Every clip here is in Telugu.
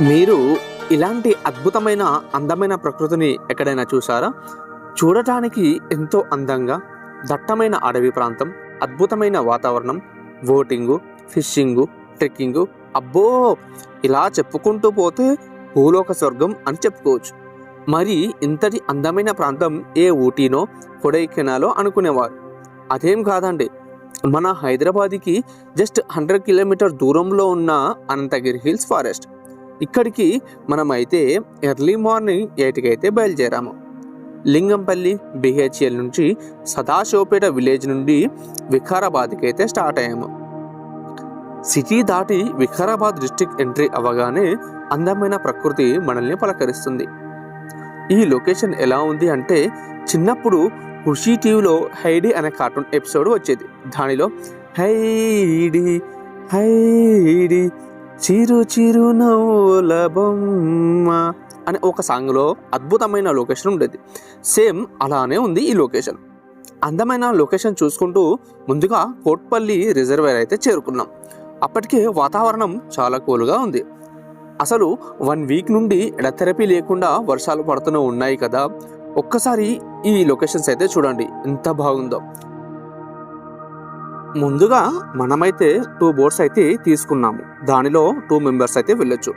మీరు ఇలాంటి అద్భుతమైన అందమైన ప్రకృతిని ఎక్కడైనా చూసారా చూడటానికి ఎంతో అందంగా దట్టమైన అడవి ప్రాంతం అద్భుతమైన వాతావరణం బోటింగు ఫిషింగు ట్రెక్కింగు అబ్బో! ఇలా చెప్పుకుంటూ పోతే భూలోక స్వర్గం అని చెప్పుకోవచ్చు. మరి ఇంతటి అందమైన ప్రాంతం ఏ ఊటీనో కొడైకెనాలో అనుకునేవారు? అదేం కాదండి. మన హైదరాబాద్కి జస్ట్ హండ్రెడ్ కిలోమీటర్ దూరంలో ఉన్న అనంతగిరి హిల్స్ ఫారెస్ట్. ఇక్కడికి మనమైతే ఎర్లీ మార్నింగ్ ఎయిట్కి అయితే బయలుదేరాము. లింగంపల్లి బిహెచ్ఎల్ నుంచి సదాశివపేట విలేజ్ నుండి వికారాబాద్కి అయితే స్టార్ట్ అయ్యాము. సిటీ దాటి వికారాబాద్ డిస్టిక్ ఎంట్రీ అవ్వగానే అందమైన ప్రకృతి మనల్ని పలకరిస్తుంది. ఈ లొకేషన్ ఎలా ఉంది అంటే చిన్నప్పుడు ఖుషీ టీవీలో హైడి అనే కార్టూన్ ఎపిసోడ్ వచ్చేది. దానిలో హైడి హైడి చిరు చిరు నవ్వుల బొమ్మ అనే ఒక సాంగ్లో అద్భుతమైన లొకేషన్ ఉండేది. సేమ్ అలానే ఉంది ఈ లొకేషన్. అందమైన లొకేషన్ చూసుకుంటూ ముందుగా కోట్పల్లి రిజర్వేర్ అయితే చేరుకున్నాం. అప్పటికే వాతావరణం చాలా కూల్గా ఉంది. అసలు వన్ వీక్ నుండి ఎడథెరపీ లేకుండా వర్షాలు పడుతూనే ఉన్నాయి కదా. ఒక్కసారి ఈ లొకేషన్స్ అయితే చూడండి ఎంత బాగుందో. ముందుగా మనమైతే టూ బోట్స్ అయితే తీసుకున్నాము. దానిలో టూ మెంబర్స్ అయితే వెళ్ళొచ్చు.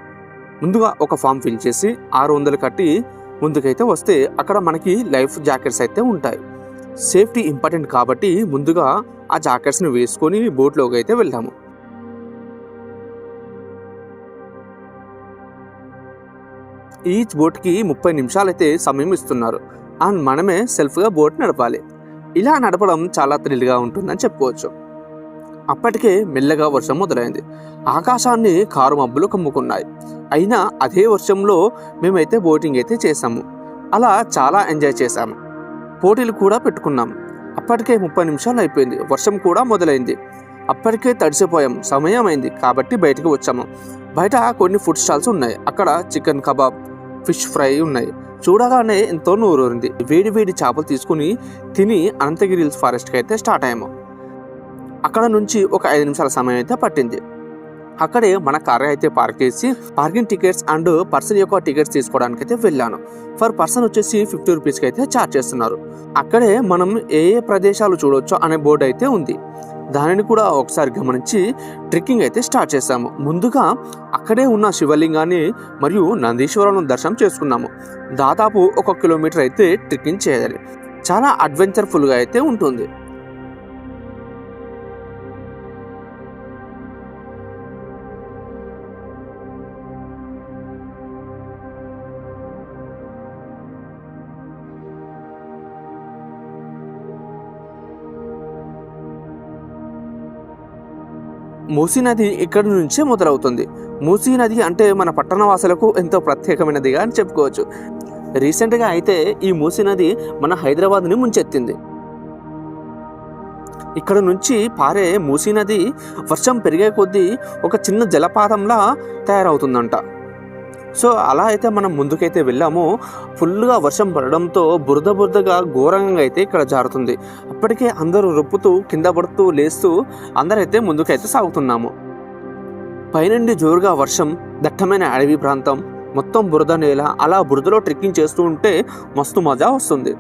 ముందుగా ఒక ఫామ్ ఫిల్ చేసి ఆరు వందలు కట్టి ముందుకైతే వస్తే అక్కడ మనకి లైఫ్ జాకెట్స్ అయితే ఉంటాయి. సేఫ్టీ ఇంపార్టెంట్ కాబట్టి ముందుగా ఆ జాకెట్స్ని వేసుకొని బోట్లోకి అయితే వెళ్ళాము ఈచ్ బోట్కి ముప్పై నిమిషాలైతే సమయం ఇస్తున్నారు. అండ్ మనమే సెల్ఫ్గా బోట్ నడపాలి. ఇలా నడపడం చాలా థ్రిల్గా ఉంటుందని చెప్పుకోవచ్చు. అప్పటికే మెల్లగా వర్షం మొదలైంది. ఆకాశాన్ని కారు మబ్బులు కమ్ముకున్నాయి. అయినా అదే వర్షంలో మేమైతే బోటింగ్ అయితే చేసాము అలా చాలా ఎంజాయ్ చేశాము. పోటీలు కూడా పెట్టుకున్నాం. అప్పటికే ముప్పై నిమిషాలు అయిపోయింది. వర్షం కూడా మొదలైంది. అప్పటికే తడిసిపోయాం. సమయం అయింది కాబట్టి బయటకు వచ్చాము. బయట కొన్ని ఫుడ్ స్టాల్స్ ఉన్నాయి. అక్కడ చికెన్ కబాబ్ ఫిష్ ఫ్రై ఉన్నాయి. చూడగానే ఎంతో నూరూరింది. వేడి వేడి చేపలు తీసుకుని తిని అనంతగిరి హిల్స్ ఫారెస్ట్కి అయితే స్టార్ట్ అయ్యాము. అక్కడ నుంచి ఒక ఐదు నిమిషాల సమయం అయితే పట్టింది. అక్కడే మన కార్ అయితే పార్క్ చేసి పార్కింగ్ టికెట్స్ అండ్ పర్సన్ యొక్క టికెట్స్ తీసుకోవడానికి అయితే వెళ్ళాను. ఫర్ పర్సన్ వచ్చేసి ఫిఫ్టీ రూపీస్కి అయితే ఛార్జ్ చేస్తున్నారు. అక్కడే మనం ఏ ఏ ప్రదేశాలు చూడొచ్చో అనే బోర్డు అయితే ఉంది. దానిని కూడా ఒకసారి గమనించి ట్రెక్కింగ్ అయితే స్టార్ట్ చేశాము. ముందుగా అక్కడే ఉన్న శివలింగాన్ని మరియు నందీశ్వరం దర్శనం చేసుకున్నాము. దాదాపు ఒక కిలోమీటర్ అయితే ట్రెక్కింగ్ చేయాలి. చాలా అడ్వెంచర్ఫుల్గా అయితే ఉంటుంది. మూసీ నది ఇక్కడి నుంచే మొదలవుతుంది. మూసీ నది అంటే మన పట్టణవాసులకు ఎంతో ప్రత్యేకమైనదిగా అని చెప్పుకోవచ్చు. రీసెంట్గా అయితే ఈ మూసీ నది మన హైదరాబాద్ని ముంచెత్తింది. ఇక్కడ నుంచి పారే మూసీ నది వర్షం పెరిగే కొద్దీ ఒక చిన్న జలపాతంలా తయారవుతుందంట. సో అలా అయితే మనం ముందుకైతే వెళ్ళామో. ఫుల్గా వర్షం పడడంతో బురద బురదగా ఘోరంగా అయితే ఇక్కడ జారుతుంది. అప్పటికే అందరూ రొప్పుతూ కింద పడుతూ లేస్తూ అందరైతే ముందుకైతే సాగుతున్నాము. పైనుండి జోరుగా వర్షం దట్టమైన అడవి ప్రాంతం మొత్తం బురద నేల అలా బురదలో ట్రెక్కింగ్ చేస్తూ ఉంటే మస్తు మజా వస్తుంది.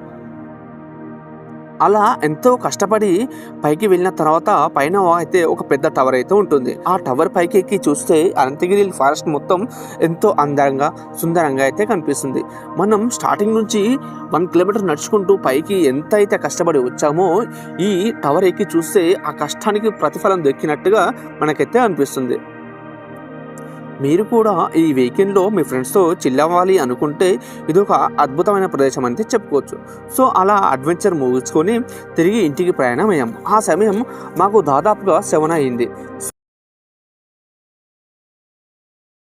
అలా ఎంతో కష్టపడి పైకి వెళ్ళిన తర్వాత పైన అయితే ఒక పెద్ద టవర్ అయితే ఉంటుంది. ఆ టవర్ పైకి ఎక్కి చూస్తే అనంతగిరి ఫారెస్ట్ మొత్తం ఎంతో అందంగా సుందరంగా అయితే కనిపిస్తుంది. మనం స్టార్టింగ్ నుంచి వన్ కిలోమీటర్ నడుచుకుంటూ పైకి ఎంత అయితే కష్టపడి వచ్చామో ఈ టవర్ ఎక్కి చూస్తే ఆ కష్టానికి ప్రతిఫలం దక్కినట్టుగా మనకైతే అనిపిస్తుంది. మీరు కూడా ఈ వీకెండ్లో మీ ఫ్రెండ్స్తో చిల్లవ్వాలి అనుకుంటే ఇది ఒక అద్భుతమైన ప్రదేశం అయితే చెప్పుకోవచ్చు. సో అలా అడ్వెంచర్ ముగించుకొని తిరిగి ఇంటికి ప్రయాణం అయ్యాం ఆ సమయం మాకు దాదాపుగా సెవెన్ అయింది